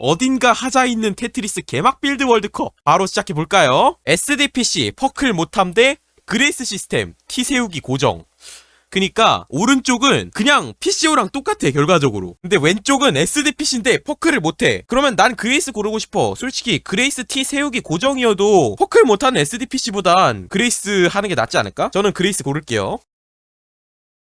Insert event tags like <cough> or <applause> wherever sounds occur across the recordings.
어딘가 하자 있는 테트리스 개막 빌드 월드컵 바로 시작해 볼까요? SDPC 퍼클 못함 대 그레이스 시스템 티 세우기 고정. 그니까 오른쪽은 그냥 PCO랑 똑같아 결과적으로 근데 왼쪽은 SDPC인데 퍼클을 못해 그러면 난 그레이스 고르고 싶어 솔직히 그레이스 T 세우기 고정이어도 퍼클 못하는 SDPC보단 그레이스 하는 게 낫지 않을까? 저는 그레이스 고를게요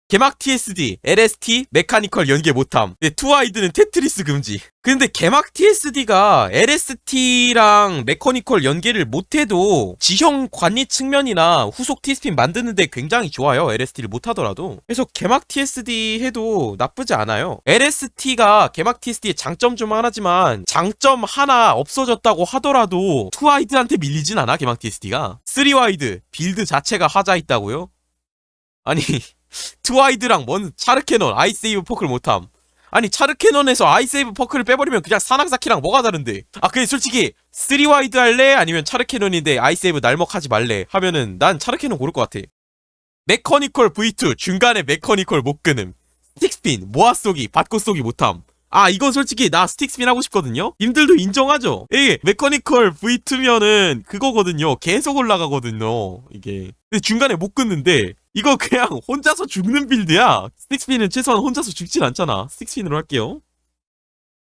개막 TSD, LST, 메카니컬 연계 못함. 근데 투아이드는 테트리스 금지. 근데 개막 TSD가 LST랑 메커니컬 연계를 못해도 지형 관리 측면이나 후속 T스핀 만드는데 굉장히 좋아요. LST를 못하더라도. 그래서 개막 TSD 해도 나쁘지 않아요. LST가 개막 TSD의 장점 중 하나지만 장점 하나 없어졌다고 하더라도 투아이드한테 밀리진 않아. 개막 TSD가. 3와이드 빌드 자체가 하자 있다고요? 아니 트와이드랑 뭔 차르캐논 아이세이브 퍼클 못함. 아니 차르캐논에서 아이세이브 퍼클을 빼버리면 그냥 사나사키랑 뭐가 다른데? 아 근데 솔직히 3와이드 할래? 아니면 차르캐논인데 아이세이브 날먹하지 말래? 하면은 난 차르캐논 고를 것 같아. 메커니컬 V2 중간에 메커니컬 못 끄는 스틱스핀 모아 쏘기 받고 쏘기 못함. 아 이건 솔직히 나 스틱스핀 하고 싶거든요? 님들도 인정하죠? 이게 메커니컬 V2면은 그거거든요. 계속 올라가거든요 이게. 근데 중간에 못 끊는데 이거 그냥 혼자서 죽는 빌드야. 스틱스핀은 최소한 혼자서 죽진 않잖아. 스틱스핀으로 할게요.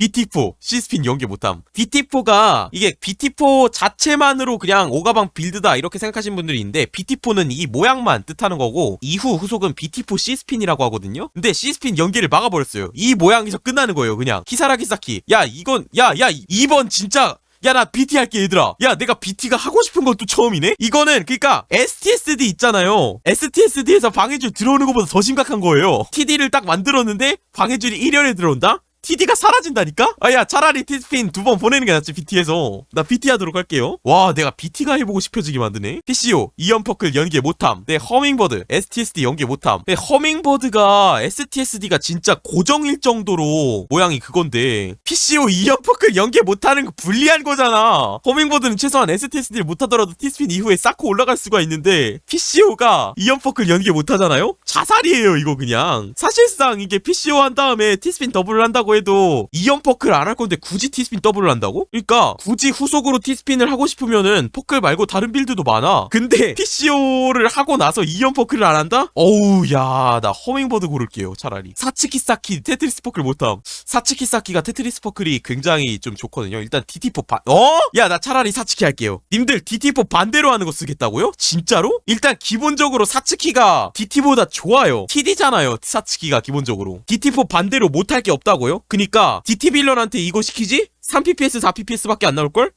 BT4 C스핀 연계 못함. BT4가 이게 BT4 자체만으로 그냥 오가방 빌드다 이렇게 생각하시는 분들이 있는데 BT4는 이 모양만 뜻하는 거고 이후 후속은 BT4 C스핀이라고 하거든요. 근데 C스핀 연계를 막아버렸어요. 이 모양에서 끝나는 거예요 그냥. 키사라기 사키. 야 이건 야야 2번 진짜 야 나 BT 할게 얘들아. 야 내가 BT가 하고 싶은 것도 처음이네? 이거는 그니까 STSD 있잖아요. STSD에서 방해줄 들어오는 것보다 더 심각한 거예요. TD를 딱 만들었는데 방해줄이 1연에 들어온다? TD가 사라진다니까? 아, 야, 차라리 T스핀 두 번 보내는 게 낫지, BT에서. 나 BT 하도록 할게요. 와, 내가 BT가 해보고 싶어지게 만드네? PCO, 이연퍼클 연계 못함. 내 허밍버드, STSD 연계 못함. 내 허밍버드가 STSD가 진짜 고정일 정도로 모양이 그건데, PCO, 이연퍼클 연계 못하는 거 불리한 거잖아. 허밍버드는 최소한 STSD를 못하더라도 T스핀 이후에 쌓고 올라갈 수가 있는데, PCO가 이연퍼클 연계 못하잖아요? 자살이에요, 이거 그냥. 사실상 이게 PCO 한 다음에 T스핀 더블을 한다고 해도 이연 퍼클 안 할 건데 굳이 T스핀 더블을 한다고? 그러니까 굳이 후속으로 T스핀을 하고 싶으면은 퍼클 말고 다른 빌드도 많아. 근데 <laughs> PCO를 하고 나서 이연 퍼클을 안 한다? 어우 야 나 허밍버드 고를게요 차라리. 사츠키사키 테트리스 퍼클 못함. 사츠키사키가 테트리스 퍼클이 굉장히 좀 좋거든요. 일단 DT4 반 어? 야 나 차라리 사츠키 할게요. 님들 DT4 반대로 하는 거 쓰겠다고요? 진짜로? 일단 기본적으로 사츠키가 DT보다 좋아요. TD잖아요. 사츠키가 기본적으로. DT4 반대로 못할 게 없다고요? 그니까 DT 빌런한테 이거 시키지? 3PPS 4PPS밖에 안 나올걸?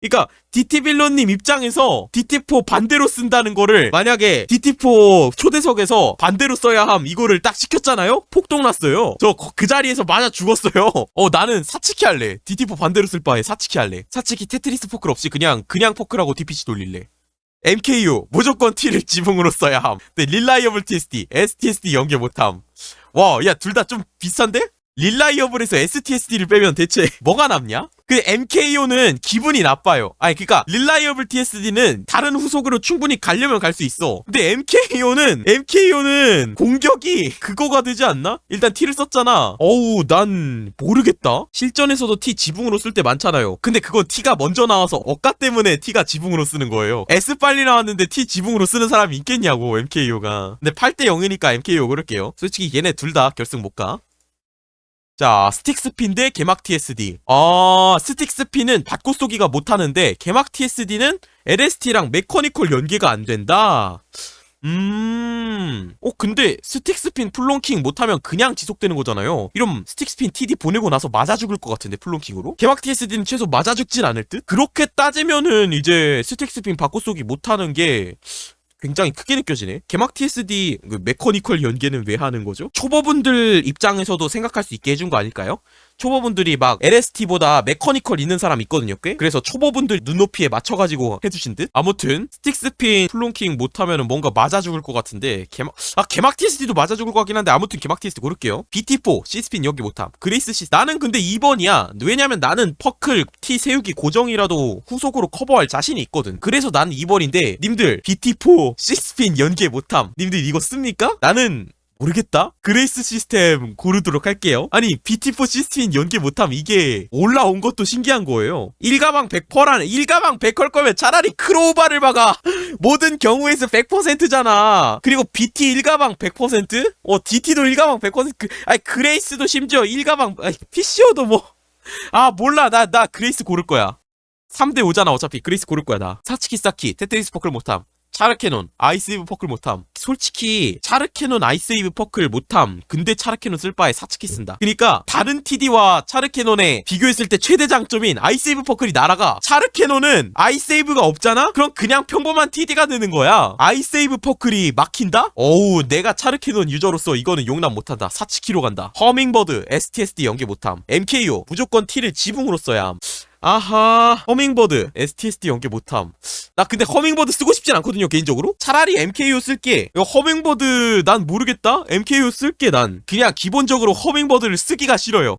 그니까 DT 빌런님 입장에서 DT4 반대로 쓴다는 거를 만약에 DT4 초대석에서 반대로 써야 함 이거를 딱 시켰잖아요? 폭동 났어요. 저 그 자리에서 맞아 죽었어요. <laughs> 어 나는 사치키 할래. DT4 반대로 쓸 바에 사치키 할래. 사치키 테트리스 포클 없이 그냥 그냥 포클하고 DPC 돌릴래. MKU 무조건 T를 지붕으로 써야 함. 근데 릴라이어블 TSD, STSD 연계 못함. 와, 야 둘 다 좀 비싼데? 릴라이어블에서 STSD를 빼면 대체 뭐가 남냐? 그 MKO는 기분이 나빠요. 아니 그니까 릴라이어블 TSD는 다른 후속으로 충분히 가려면 갈 수 있어. 근데 MKO는 MKO는 공격이 그거가 되지 않나? 일단 T를 썼잖아. 어우 난 모르겠다. 실전에서도 T 지붕으로 쓸 때 많잖아요. 근데 그건 T가 먼저 나와서 억가 때문에 T가 지붕으로 쓰는 거예요. S 빨리 나왔는데 T 지붕으로 쓰는 사람이 있겠냐고 MKO가. 근데 8대 0이니까 MKO 고를게요. 솔직히 얘네 둘 다 결승 못 가. 자, 스틱스핀 대 개막 TSD. 아, 스틱스핀은 받고 쏘기가 못하는데, 개막 TSD는 LST랑 메커니컬 연계가 안 된다. 음, 어, 근데 스틱스핀 플론킹 못하면 그냥 지속되는 거잖아요. 이럼 스틱스핀 TD 보내고 나서 맞아 죽을 것 같은데, 플론킹으로? 개막 TSD는 최소 맞아 죽진 않을 듯? 그렇게 따지면은 이제 스틱스핀 받고 쏘기 못하는 게, 굉장히 크게 느껴지네. 개막 TSD 그 메커니컬 연계는 왜 하는 거죠? 초보분들 입장에서도 생각할 수 있게 해준 거 아닐까요? 초보분들이 막 LST보다 메커니컬 있는 사람 있거든요, 꽤? 그래서 초보분들 눈높이에 맞춰가지고 해주신 듯? 아무튼, 스틱스핀 플론킹 못하면 뭔가 맞아 죽을 것 같은데, 개막, 아, 개막 TSD도 맞아 죽을 것 같긴 한데, 아무튼 개막 TSD 고를게요. BT4, C스핀 여기 못함. 그레이스 C. 나는 근데 2번이야. 왜냐면 나는 퍼클 T 세우기 고정이라도 후속으로 커버할 자신이 있거든. 그래서 나는 2번인데, 님들, BT4, C스핀 연계 못함. 님들 이거 씁니까? 나는, 모르겠다. 그레이스 시스템 고르도록 할게요. 아니 BT4 시스템 연계 못함 이게 올라온 것도 신기한 거예요. 1가방 100%라는 1가방 100할 거면 차라리 크로우바를 박아. <laughs> 모든 경우에서 100%잖아. 그리고 BT 1가방 100%? 어 DT도 1가방 100%. 그, 아니 그레이스도 심지어 1가방 아니 PCO도 뭐. <laughs> 아 몰라 나 나 그레이스 고를 거야. 3대 5잖아 어차피 그레이스 고를 거야 나. 사츠키 사키 테트리스 퍼클 못함. 차르캐논 아이스웨이브 퍼클 못함. 솔직히 차르캐논 아이스웨이브 퍼클 못함. 근데 차르캐논 쓸 바에 사츠키 쓴다. 그니까 다른 TD와 차르캐논의 비교했을 때 최대 장점인 아이스웨이브 퍼클이 날아가 차르캐논은 아이스웨이브가 없잖아? 그럼 그냥 평범한 TD가 되는 거야. 아이스웨이브 퍼클이 막힌다? 어우 내가 차르캐논 유저로서 이거는 용납 못한다. 사츠키로 간다. 허밍버드 STSD 연계 못함. MKO 무조건 T를 지붕으로 써야 함 아하 허밍버드. STSD 연계 못함. 나 근데 허밍버드 쓰고 싶진 않거든요 개인적으로. 차라리 MKO 쓸게. 이거 허밍버드 난 모르겠다. MKO 쓸게 난. 그냥 기본적으로 허밍버드를 쓰기가 싫어요.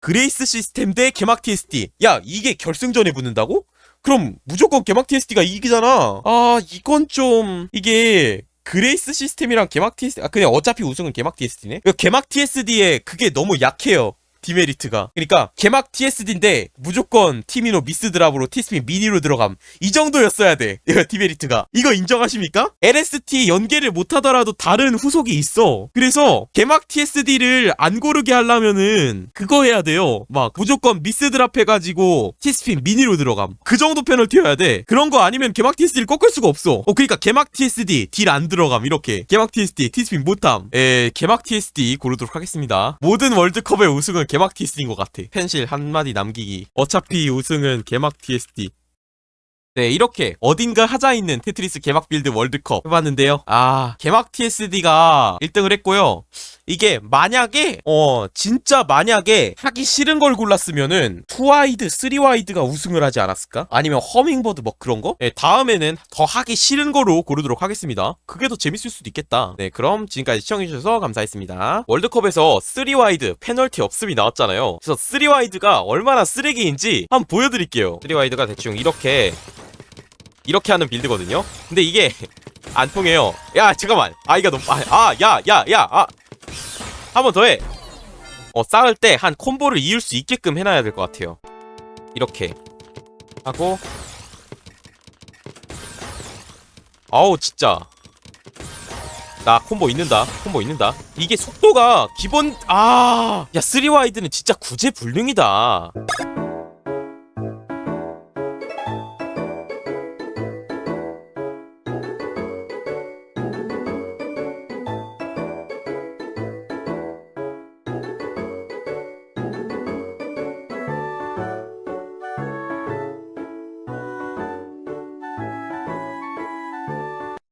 그레이스 시스템 대 개막 TSD 야 이게 결승전에 붙는다고? 그럼 무조건 개막 TSD가 이기잖아. 아 이건 좀 이게 그레이스 시스템이랑 개막 TSD 아 그냥 어차피 우승은 개막 TSD네? 개막 TSD에 그게 너무 약해요 디메리트가. 그러니까 개막 TSD인데 무조건 티미노 미스 드랍으로 티스핀 미니로 들어감. 이 정도였어야 돼. <laughs> 이거 디메리트가. 이거 인정하십니까? LST 연계를 못하더라도 다른 후속이 있어. 그래서 개막 TSD를 안 고르게 하려면은 그거 해야 돼요. 막 무조건 미스 드랍 해가지고 티스핀 미니로 들어감. 그 정도 페널티여야 돼. 그런 거 아니면 개막 TSD를 꺾을 수가 없어. 어 그러니까 개막 TSD 딜 안 들어감. 이렇게. 개막 TSD 티스핀 못함. 에 개막 TSD 고르도록 하겠습니다. 모든 월드컵의 우승은 개막 TSD인 것 같아. 펜실 한마디 남기기. 어차피 우승은 개막 TSD 네, 이렇게 어딘가 하자 있는 테트리스 개막 빌드 월드컵 해봤는데요. 아, 개막 TSD가 1등을 했고요. 이게 만약에, 어, 진짜 만약에 하기 싫은 걸 골랐으면은 2와이드, 3와이드가 우승을 하지 않았을까? 아니면 허밍버드 뭐 그런 거? 네, 다음에는 더 하기 싫은 거로 고르도록 하겠습니다. 그게 더 재밌을 수도 있겠다. 네, 그럼 지금까지 시청해주셔서 감사했습니다. 월드컵에서 3와이드 페널티 없음이 나왔잖아요. 그래서 3와이드가 얼마나 쓰레기인지 한번 보여드릴게요. 3와이드가 대충 이렇게 이렇게 하는 빌드거든요. 근데 이게 <laughs> 안 통해요. 야, 잠깐만. 아이가 너무 아, 아 야, 야, 야. 아. 한 번 더 해. 어, 싸울 때 한 콤보를 이을 수 있게끔 해놔야 될 것 같아요. 이렇게 하고 아우 진짜 나 콤보 있는다 콤보 있는다 이게 속도가 기본 아야 3와이드는 진짜 구제불능이다